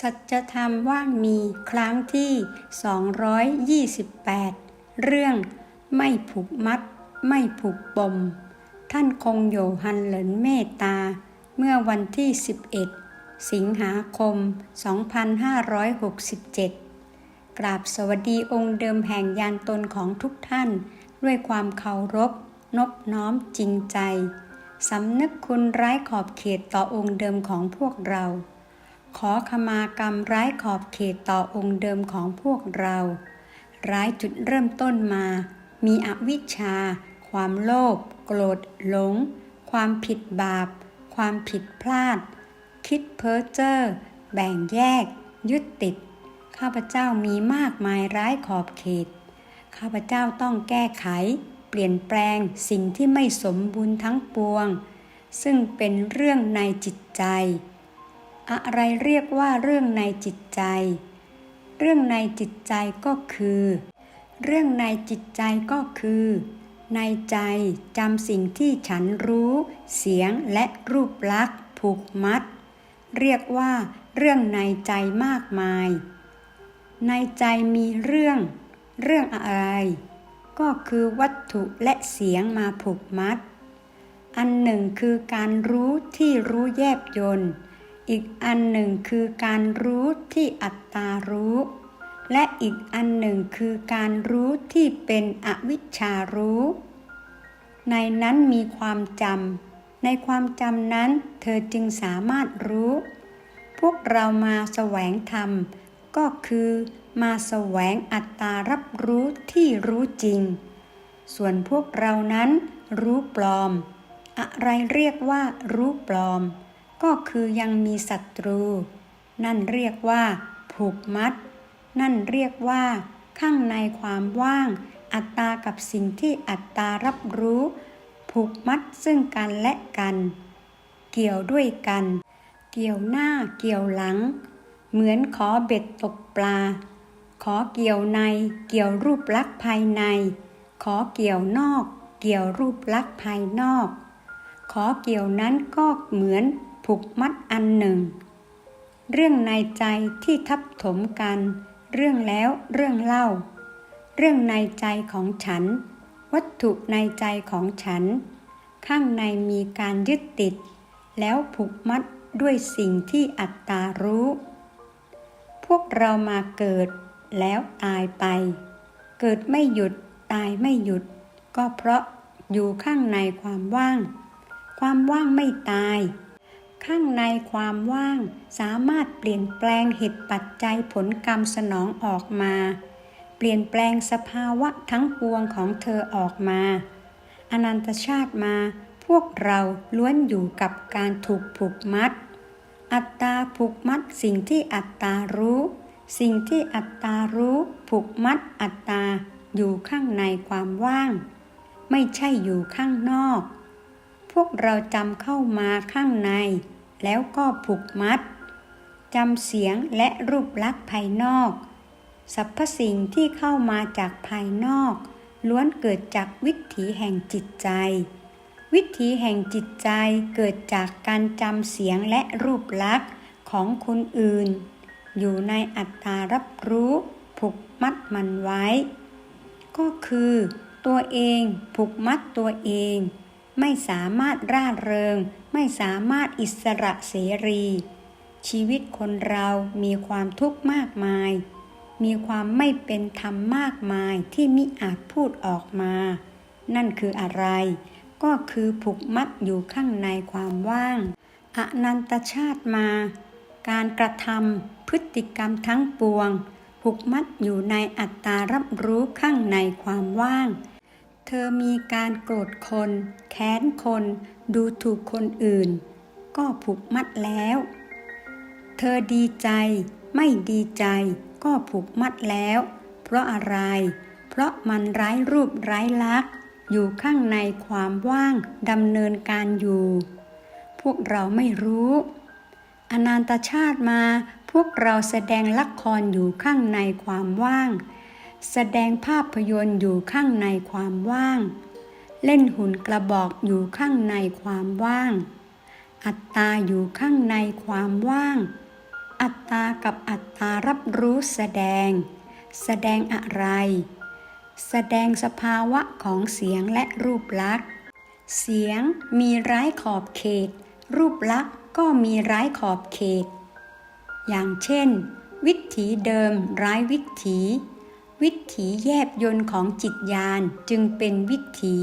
สัจธรรมว่างมีครั้งที่ 228 เรื่องไม่ผูกมัด ไม่ผูกปม ท่านคงโยฮันเหลินเมตตา เมื่อวันที่ 11 สิงหาคม 2567 กราบสวัสดีองค์เดิมแห่งยานตนของทุกท่าน ด้วยความเคารพ นบน้อมจริงใจ สำนึกคุณร้ายขอบเขตต่อองค์เดิมของพวกเรา ขอขมากรรมร้ายขอบเขตต่อองค์เดิมของพวกเรา ร้ายจุดเริ่มต้นมา มีอวิชชา ความโลภโกรธหลง ความผิดบาป ความผิดพลาด คิดเพ้อเจ้อแบ่งแยก ยึดติด ข้าพเจ้ามีมากมายร้ายขอบเขต ข้าพเจ้าต้องแก้ไข เปลี่ยนแปลงสิ่งที่ไม่สมบูรณ์ทั้งปวง ซึ่งเป็นเรื่องในจิตใจ อะไรเรียกว่าเรื่องในจิตใจ เรื่องในจิตใจก็คือ เรื่องในจิตใจก็คือ ในใจจำสิ่งที่ฉันรู้ เสียงและรูปลักษณ์ผูกมัด เรียกว่าเรื่องในใจมากมาย ในใจมีเรื่อง เรื่องอะไร ก็คือวัตถุและเสียงมาผูกมัด อันหนึ่งคือการรู้ที่รู้แยบยนต์ อีกอันหนึ่งคือการรู้ที่อัตตารู้ และอีกอันหนึ่งคือการรู้ที่เป็นอวิชชารู้ ในนั้นมีความจำในความจำนั้นเธอจึงสามารถรู้ พวกเรามาแสวงธรรม ก็คือมาแสวงอัตตารับรู้ที่รู้จริง ส่วนพวกเรานั้นรู้ปลอม อะไรเรียกว่ารู้ปลอม ก็คือยังมีศัตรู นั่นเรียกว่า ผูกมัด นั่นเรียกว่า ข้างในความว่าง อัตตากับสิ่งที่อัตตารับรู้ ผูกมัดซึ่งกันและกัน เกี่ยวด้วยกัน เกี่ยวหน้าเกี่ยวหลัง เหมือนขอเบ็ดตกปลา ขอเกี่ยวใน เกี่ยวรูปลักษณ์ภายใน ขอเกี่ยวนอก เกี่ยวรูปลักษณ์ภายนอก ขอเกี่ยวนั้นก็เหมือน ผูกมัดอันหนึ่ง เรื่องในใจที่ทับถมกัน เรื่องแล้วเรื่องเล่า เรื่องในใจของฉัน วัตถุในใจของฉัน ข้างในมีการยึดติด แล้วผูกมัดด้วยสิ่งที่อัตตารู้ พวกเรามาเกิดแล้วตายไป เกิดไม่หยุดตายไม่หยุด ก็เพราะอยู่ข้างในความว่าง ความว่างไม่ตาย ข้างในความว่างสามารถเปลี่ยนแปลงเหตุปัจจัยผลกรรมสนองออกมา เปลี่ยนแปลงสภาวะทั้งปวงของเธอออกมา อนันตชาติมา พวกเราล้วนอยู่กับการถูกผูกมัด อัตตาผูกมัดสิ่งที่อัตตารู้ สิ่งที่อัตตารู้ผูกมัดอัตตาอยู่ข้างในความว่าง ไม่ใช่อยู่ข้างนอก พวกเราจำเข้ามาข้างใน แล้วก็ผูกมัดจำเสียงและรูปลักษณ์ภายนอกสรรพสิ่งที่เข้ามาจากภายนอก ล้วนเกิดจากวิถีแห่งจิตใจ วิถีแห่งจิตใจเกิดจากการจำเสียงและรูปลักษณ์ของคนอื่น อยู่ในอัตตารับรู้ผูกมัดมันไว้ ก็คือ ตัวเองผูกมัดตัวเอง ไม่สามารถร่าเริง ไม่สามารถอิสระเสรี ชีวิตคนเรามีความทุกข์มากมาย มีความไม่เป็นธรรมมากมายที่มิอาจพูดออกมา นั่นคืออะไร ก็คือผูกมัดอยู่ข้างในความว่าง อนันตชาติมา การกระทำพฤติกรรมทั้งปวง ผูกมัดอยู่ในอัตตารับรู้ข้างในความว่าง เธอมีการโกรธคน แค้นคน ดูถูกคนอื่น ก็ผูกมัดแล้ว เธอดีใจ ไม่ดีใจ ก็ผูกมัดแล้ว เพราะอะไร เพราะมันร้ายรูปร้ายลักษณ์อยู่ข้างในความว่างดำเนินการอยู่ พวกเราไม่รู้ อนันตชาติมาพวกเราแสดงละครอยู่ข้างในความว่าง แสดงภาพยนตร์อยู่ข้างในความว่าง เล่นหุ่นกระบอกอยู่ข้างในความว่าง อัตตาอยู่ข้างในความว่าง อัตตากับอัตตารับรู้แสดง แสดงอะไร แสดงสภาวะของเสียงและรูปลักษณ์ เสียงมีร้ายขอบเขต รูปลักษณ์ก็มีร้ายขอบเขต อย่างเช่น วิถีเดิมร้ายวิถี วิถีแยบยนต์ของจิตญาณจึงเป็นวิถี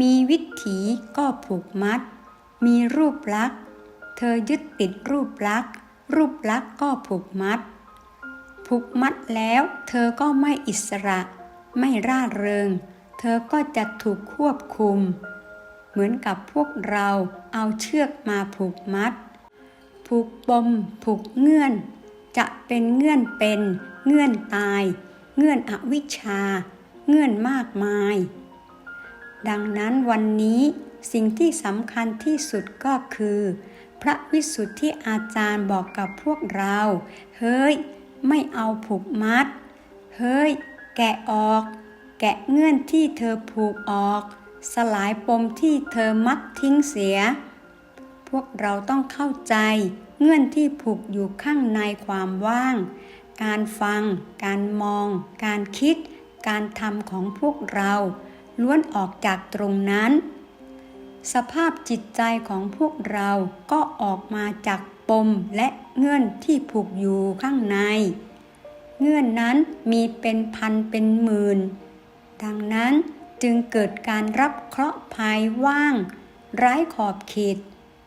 มีวิถีก็ผูกมัด มีรูปลักษณ์เธอยึดติดรูปลักษณ์รูปลักษณ์ก็ผูกมัด ผูกมัดแล้วเธอก็ไม่อิสระ ไม่ร่าเริง เธอก็จะถูกควบคุม เหมือนกับพวกเราเอาเชือกมาผูกมัด ผูกปมผูกเงื่อน จะเป็นเงื่อนเป็น เงื่อนตาย เงื่อนอวิชชา เงื่อนมากมาย ดังนั้นวันนี้สิ่งที่สำคัญที่สุดก็คือ พระวิสุทธิอาจารย์บอกกับพวกเรา เฮ้ย ไม่เอาผูกมัด เฮ้ย แกะออก แกะเงื่อนที่เธอผูกออก สลายปมที่เธอมัดทิ้งเสีย พวกเราต้องเข้าใจเงื่อนที่ผูกอยู่ข้างในความว่าง การฟัง การมอง การคิด การทำของพวกเรา ล้วนออกจากตรงนั้น สภาพจิตใจของพวกเราก็ออกมาจากปมและเงื่อนที่ผูกอยู่ข้างใน เงื่อนนั้นมีเป็นพันเป็นหมื่น ดังนั้นจึงเกิดการรับเคราะห์ภัยว่าง ไร้ขอบเขต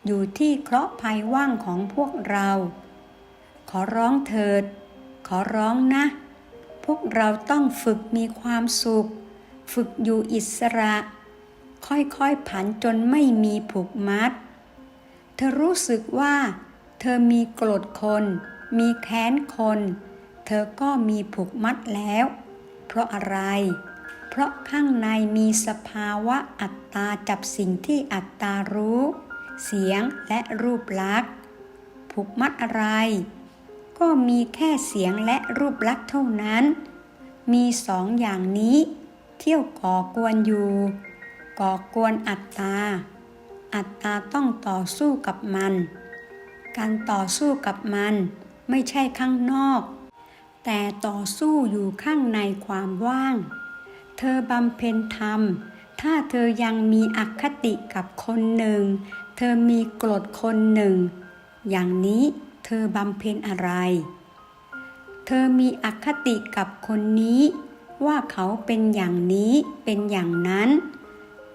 อยู่ที่เคราะห์ภัยว่างของพวกเรา ขอร้องเถิด ขอร้องนะ พวกเราต้องฝึกมีความสุข ฝึกอยู่อิสระ ค่อยๆผันจนไม่มีผูกมัด เธอรู้สึกว่า เธอมีโกรธคน มีแค้นคน เธอก็มีผูกมัดแล้ว เพราะอะไร เพราะข้างในมีสภาวะอัตตาจับสิ่งที่อัตตารู้ เสียงและรูปลักษณ์ผูกมัดอะไร ก็มีแค่เสียงและรูปลักษณ์เท่านั้น มีสองอย่างนี้ เที่ยวก่อกวนอยู่ ก่อกวนอัตตา อัตตาต้องต่อสู้กับมัน การต่อสู้กับมันไม่ใช่ข้างนอก แต่ต่อสู้อยู่ข้างในความว่าง เธอบำเพ็ญธรรม ถ้าเธอยังมีอคติกับคนหนึ่ง เธอมีโกรธคนหนึ่ง อย่างนี้ ธอบำเพ็ญอะไร เธอมีอคติกับคนนี้ว่าเขาเป็นอย่างนี้เป็นอย่างนั้น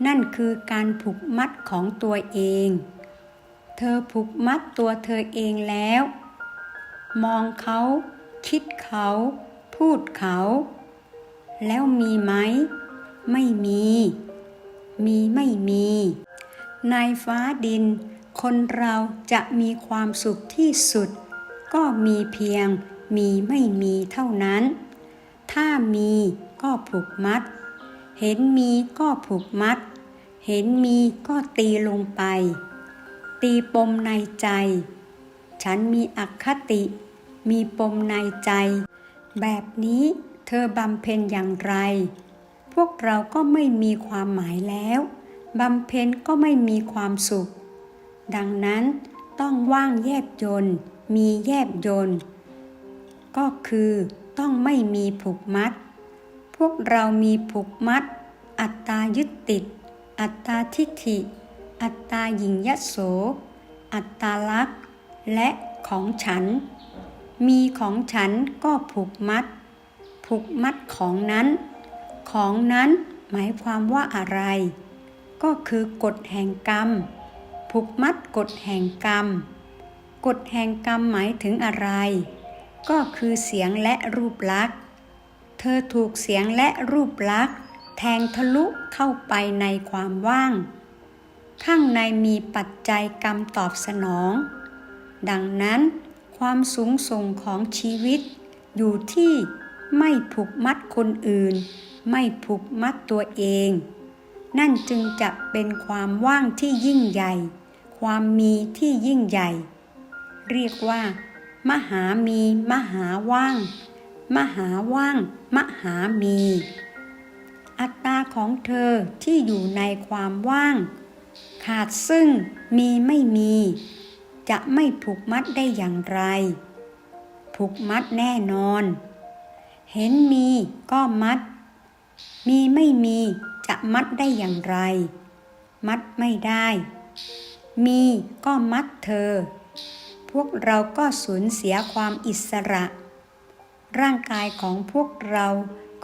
นั่นคือการผูกมัดของตัวเอง เธอผูกมัดตัวเธอเองแล้ว มองเขา คิดเขา พูดเขา แล้วมีไหม ไม่มี มีไม่มีในฟ้าดิน คนเราจะมีความสุขที่สุด ก็มีเพียงมีไม่มีเท่านั้น ถ้ามีก็ผูกมัด เห็นมีก็ผูกมัด เห็นมีก็ตีลงไป ตีปมในใจ ฉันมีอคติ มีปมในใจ แบบนี้เธอบำเพ็ญอย่างไร พวกเราก็ไม่มีความหมายแล้ว บำเพ็ญก็ไม่มีความสุข ดังนั้นต้องว่างแยบยนมีแยบยนก็คือต้องไม่มีผูกมัด พวกเรามีผูกมัด อัตตายึดติด อัตตาทิฏฐิ อัตตาหญิงยโส อัตตาลักษณ์และของฉัน มีของฉันก็ผูกมัด ผูกมัดของนั้น ของนั้นหมายความว่าอะไร ก็คือกฎแห่งกรรม ผูกมัดกฎแห่งกรรม กฎแห่งกรรมหมายถึงอะไร ก็คือเสียงและรูปลักษณ์ เธอถูกเสียงและรูปลักษณ์ แทงทะลุเข้าไปในความว่าง ข้างในมีปัจจัยกรรมตอบสนอง ดังนั้น ความสูงส่งของชีวิต อยู่ที่ไม่ผูกมัดคนอื่น ไม่ผูกมัดตัวเองนั่นจึงจะเป็นความว่างที่ยิ่งใหญ่ ความมีที่ยิ่งใหญ่ เรียกว่า มหามี มหาว่าง มหาว่าง มหามี อัตตาของเธอที่อยู่ในความว่าง ขาดซึ่งมีไม่มี จะไม่ผูกมัดได้อย่างไร ผูกมัดแน่นอน เห็นมีก็มัด มีไม่มีจะมัดได้อย่างไร มัดไม่ได้ มีก็มัดเธอ พวกเราก็สูญเสียความอิสระ ร่างกายของพวกเรา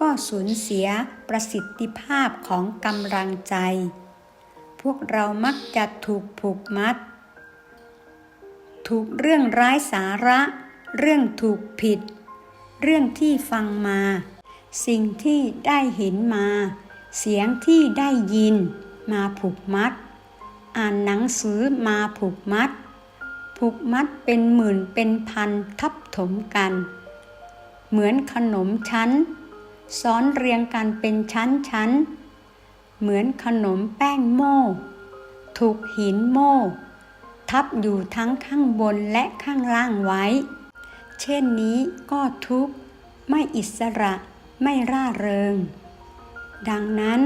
ก็สูญเสียประสิทธิภาพของกำลังใจ พวกเรามักจะถูกผูกมัด ถูกเรื่องร้ายสาระ เรื่องถูกผิด เรื่องที่ฟังมา สิ่งที่ได้เห็นมา เสียงที่ได้ยินมาผูกมัด อ่านหนังสือมาผูกมัด ผูกมัดเป็นหมื่นเป็นพันทับถมกัน เหมือนขนมชั้น ซ้อนเรียงกันเป็นชั้นชั้น เหมือนขนมแป้งโม่ ถูกหินโม่ ทับอยู่ทั้งข้างบนและข้างล่างไว้ เช่นนี้ก็ทุกข์ไม่อิสระไม่ร่าเริง ดังนั้น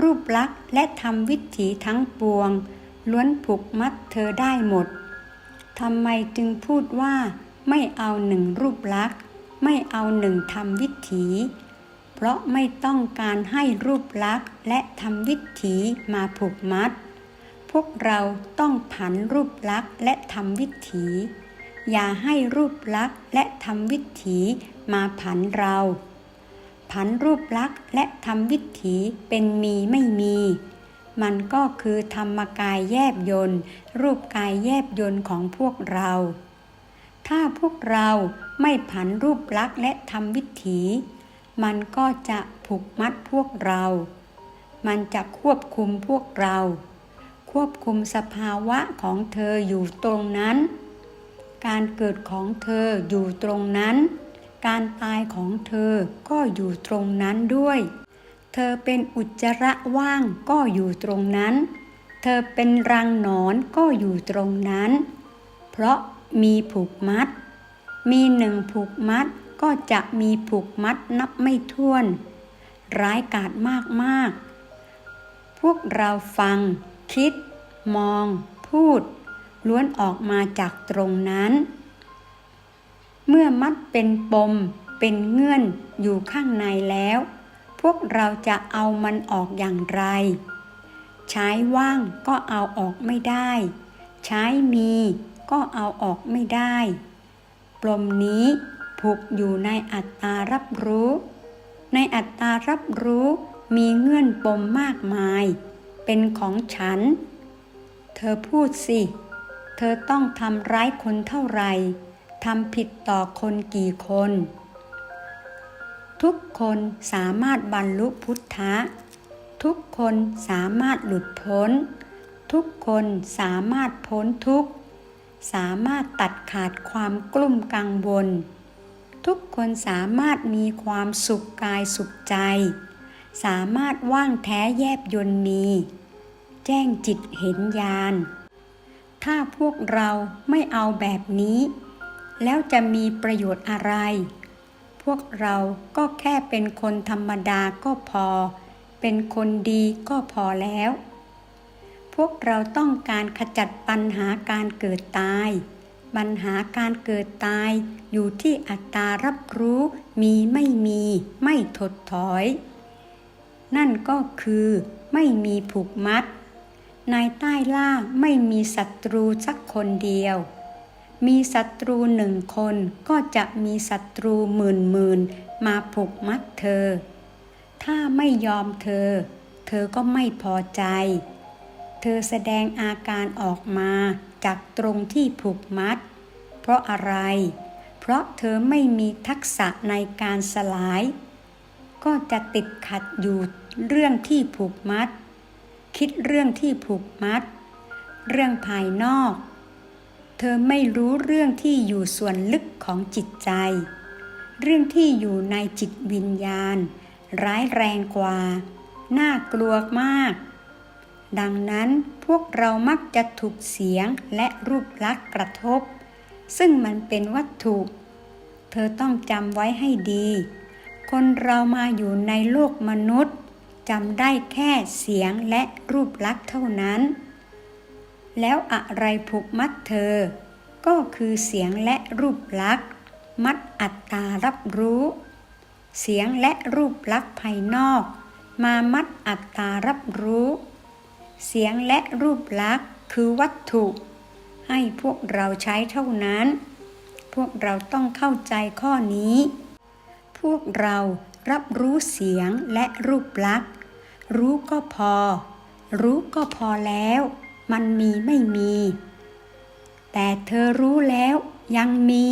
รูปลักษณ์และธรรมวิถีทั้งปวง ล้วนผูกมัดเธอได้หมดทำไมจึงพูดว่าไม่เอาหนึ่งรูปลักษณ์ไม่เอาหนึ่งธรรมวิถีเพราะไม่ต้องการให้รูปลักษณ์และธรรมวิถีมาผูกมัด พวกเราต้องผันรูปลักษณ์และธรรมวิถี อย่าให้รูปลักษณ์และธรรมวิถีมาผันเรา ผันรูปลักษณ์และธรรมวิถีเป็นมีไม่มี มันก็คือธรรมกายแยบยนต์รูปกายแยบยนต์ของพวกเรา ถ้าพวกเราไม่ผันรูปลักษณ์และธรรมวิถี มันก็จะผูกมัดพวกเรา มันจะควบคุมพวกเรา ควบคุมสภาวะของเธออยู่ตรงนั้น การเกิดของเธออยู่ตรงนั้น การตายของเธอก็อยู่ตรงนั้นด้วย เธอเป็นอุจจาระว่างก็อยู่ตรงนั้น เธอเป็นรังหนอนก็อยู่ตรงนั้น เพราะมีผูกมัด มีหนึ่งผูกมัดก็จะมีผูกมัดนับไม่ถ้วน ร้ายกาจมากๆพวกเราฟัง คิด มอง พูด ล้วนออกมาจากตรงนั้น เมื่อมัดเป็นปม เป็นเงื่อนอยู่ข้างในแล้ว พวกเราจะเอามันออกอย่างไร ใช้ว่างก็เอาออกไม่ได้ ใช้มีก็เอาออกไม่ได้ ปลมนี้ผูกอยู่ในอัตตารับรู้ ในอัตตารับรู้มีเงื่อนปมมากมาย เป็นของฉัน เธอพูดสิ เธอต้องทำร้ายคนเท่าไหร่ทำผิดต่อคนกี่คน ทุกคนสามารถบรรลุพุทธะ ทุกคนสามารถหลุดพ้น ทุกคนสามารถพ้นทุกข์ สามารถตัดขาดความกลุ้มกังวล ทุกคนสามารถมีความสุขกายสุขใจ สามารถว่างแท้แยบยนต์มี แจ้งจิตเห็นญาณ ถ้าพวกเราไม่เอาแบบนี้ แล้วจะมีประโยชน์อะไร วกเราก็แค่เป็นคนธรรมดาก็พอ เป็นคนดีก็พอแล้ว พวกเราต้องการขจัดปัญหาการเกิดตาย ปัญหาการเกิดตายอยู่ที่อัตตารับรู้มีไม่มีไม่ถดถอย นั่นก็คือไม่มีผูกมัดนายใต้ล่าไม่มีศัตรูสักคนเดียว มีศัตรูหนึ่งคนก็จะมีศัตรูหมื่นหมื่นมาผูกมัดเธอ ถ้าไม่ยอมเธอ เธอก็ไม่พอใจ เธอแสดงอาการออกมาจากตรงที่ผูกมัด เพราะอะไร เพราะเธอไม่มีทักษะในการสลาย ก็จะติดขัดอยู่เรื่องที่ผูกมัด คิดเรื่องที่ผูกมัด เรื่องภายนอก เธอไม่รู้เรื่องที่อยู่ส่วนลึกของจิตใจ เรื่องที่อยู่ในจิตวิญญาณ ร้ายแรงกว่า น่ากลัวมาก ดังนั้นพวกเรามักจะถูกเสียงและรูปลักษณ์กระทบ ซึ่งมันเป็นวัตถุ เธอต้องจำไว้ให้ดี คนเรามาอยู่ในโลกมนุษย์จำได้แค่เสียงและรูปลักษณ์เท่านั้น แล้วอะไรผูกมัดเธอ ก็คือเสียงและรูปลักษณ์ มัดอัตตารับรู้ เสียงและรูปลักษณ์ภายนอก มามัดอัตตารับรู้ เสียงและรูปลักษณ์คือวัตถุ ให้พวกเราใช้เท่านั้น พวกเราต้องเข้าใจข้อนี้ พวกเรารับรู้เสียงและรูปลักษณ์ รู้ก็พอ รู้ก็พอแล้ว มันมีไม่มี แต่เธอรู้แล้วยังมี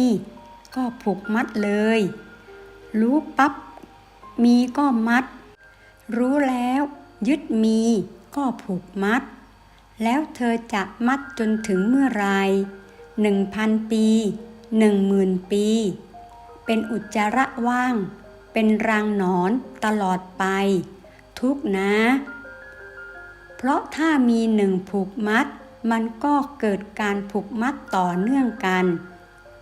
ก็ผูกมัดเลย รู้ปับ๊บมีก็มัด รู้แล้วยึดมีก็ผูกมัด แล้วเธอจะมัดจนถึงเมื่อไรหนึ่งพันปีหนึ่งหมื่นปี เป็นอุจจาระว่าง เป็นรังหนอนตลอดไป ทุกนะ เพราะถ้ามีหนึ่งผูกมัด มันก็เกิดการผูกมัดต่อเนื่องกัน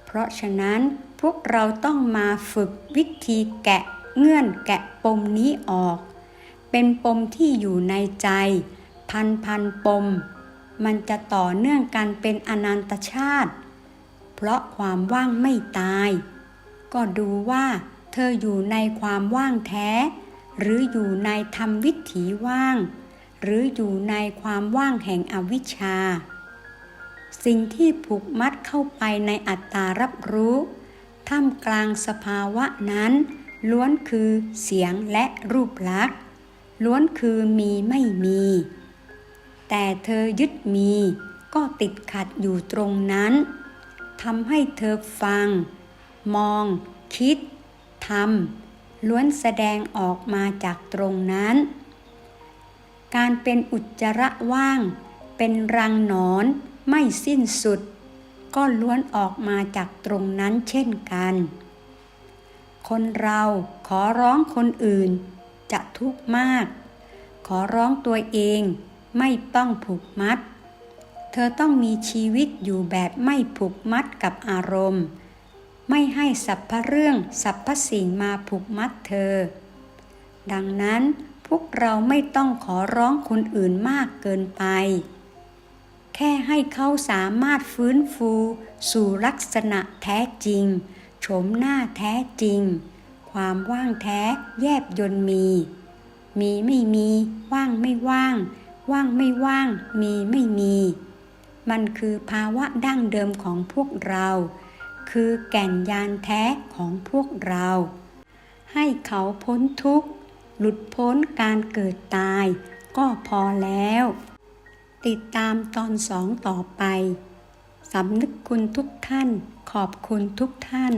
เพราะฉะนั้นพวกเราต้องมาฝึกวิธีแกะเงื่อนแกะปมนี้ออก เป็นปมที่อยู่ในใจ พันพันปม มันจะต่อเนื่องกันเป็นอนันตชาติ เพราะความว่างไม่ตาย ก็ดูว่าเธออยู่ในความว่างแท้ หรืออยู่ในธรรมวิถีว่าง หรืออยู่ในความว่างแห่งอวิชชา สิ่งที่ผูกมัดเข้าไปในอัตตารับรู้ท่ามกลางสภาวะนั้น ล้วนคือเสียงและรูปลักษณ์ ล้วนคือมีไม่มี แต่เธอยึดมีก็ติดขัดอยู่ตรงนั้นทำให้เธอฟัง มอง คิดทำล้วนแสดงออกมาจากตรงนั้น การเป็นอุจจาระว่าง เป็นรังหนอนไม่สิ้นสุด ก็ล้วนออกมาจากตรงนั้นเช่นกัน คนเราขอร้องคนอื่นจะทุกข์มาก ขอร้องตัวเองไม่ต้องผูกมัด เธอต้องมีชีวิตอยู่แบบไม่ผูกมัดกับอารมณ์ ไม่ให้สัพพเรื่องสัพพสิ่งมาผูกมัดเธอ ดังนั้น พวกเราไม่ต้องขอร้องคนอื่นมากเกินไป แค่ให้เขาสามารถฟื้นฟู สู่ลักษณะแท้จริงโฉมหน้าแท้จริง ความว่างแท้แยบยนมี มีไม่มี ว่างไม่ว่าง ว่างไม่ว่าง มีไม่มี มันคือภาวะดั้งเดิมของพวกเรา คือแก่นยานแท้ของพวกเรา ให้เขาพ้นทุกข์ หลุดพ้นการเกิดตาย ก็พอแล้ว ติดตามตอนสองต่อไป สำนึกคุณทุกท่าน ขอบคุณทุกท่าน